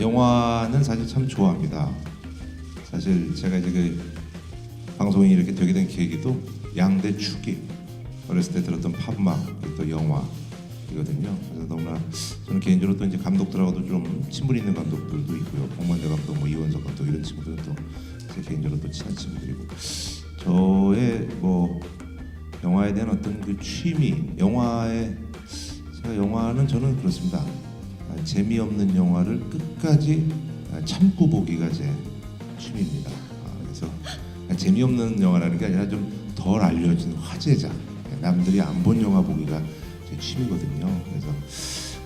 영화는 사실 참 좋아합니다. 사실 제가 이제 그 방송이 이렇게 되게 된 계기도 양대 축이 어렸을 때 들었던 팝음악 또 영화 이거든요. 그래서 너무나 저는 개인적으로 또 이제 감독들하고도 좀 친분 있는 감독들도 있고요. 복만대 감독, 뭐 이원석 감독 이런 친구들은 또제 개인적으로 또 친한 친구들이고 저의 뭐 영화에 대한 어떤 그 취미, 영화에 제가 영화는 저는 그렇습니다. 아, 재미없는 영화를 끝까지 아, 참고 보기가 제 취미입니다. 아, 그래서 아, 재미없는 영화라는 게 아니라 좀 덜 알려진 화제작, 남들이 안 본 영화 보기가 제 취미거든요. 그래서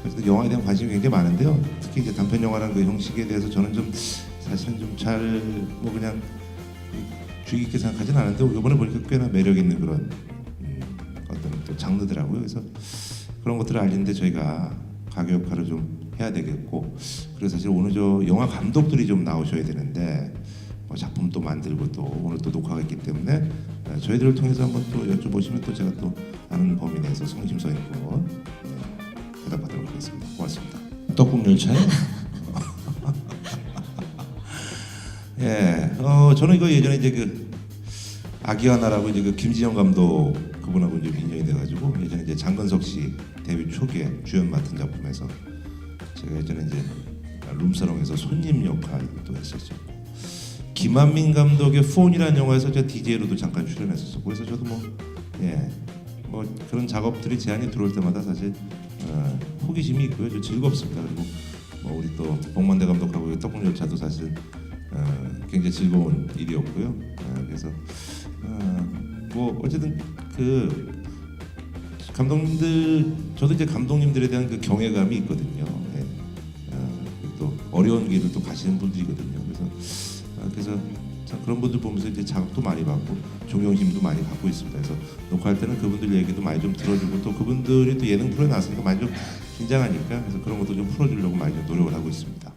그래서 영화에 대한 관심이 굉장히 많은데요. 특히 이제 단편 영화라는 그 형식에 대해서 저는 좀 사실은 좀 잘 뭐 그냥 주의 깊게 생각하진 않은데 이번에 보니까 꽤나 매력 있는 그런 음, 어떤 또 장르더라고요. 그래서 그런 것들을 알리는데 저희가 가교 역할을 좀 해야 되겠고 그래서 사실 오늘 저 영화 감독들이 좀 나오셔야 되는데 뭐 작품도 만들고 또 오늘 또 녹화가 있기 때문에 어, 저희들을 통해서 한번 또 여쭤보시면 또 제가 또 아는 범위 내에서 성심성의껏 네, 대답하도록 하겠습니다. 고맙습니다. 떡국 열차에 예, 어 저는 이거 예전에 이제 그 아기하나라고 이제 그 김진영 감독 그분하고 이제 인연이 돼가지고 예전에 이제 장건석 씨 데뷔 초기에 주연 맡은 작품에서 제가 예전에 이제 룸사롱에서 손님 역할도 했었죠. 김한민 감독의 폰이라는 영화에서 제가 DJ로도 잠깐 출연했었고 그래서 저도 뭐 예, 뭐 그런 작업들이 제안이 들어올 때마다 사실 어, 호기심이 있고요, 좀 즐겁습니다. 그리고 뭐 우리 또 복만대 감독하고 떡국 열차도 사실 어, 굉장히 즐거운 일이었고요. 어, 그래서 어, 뭐 어쨌든 그 감독님들 저도 이제 감독님들에 대한 그 경외감이 있거든요. 예. 어, 그리고 또 어려운 길을 또 가시는 분들이거든요. 그래서 어, 그래서 참 그런 분들 보면서 이제 자극도 많이 받고 존경심도 많이 갖고 있습니다. 그래서 녹화할 때는 그분들 얘기도 많이 좀 들어주고 또 그분들이 또 예능 프로에 나왔으니까 많이 좀 긴장하니까 그래서 그런 것도 좀 풀어주려고 많이 좀 노력을 하고 있습니다.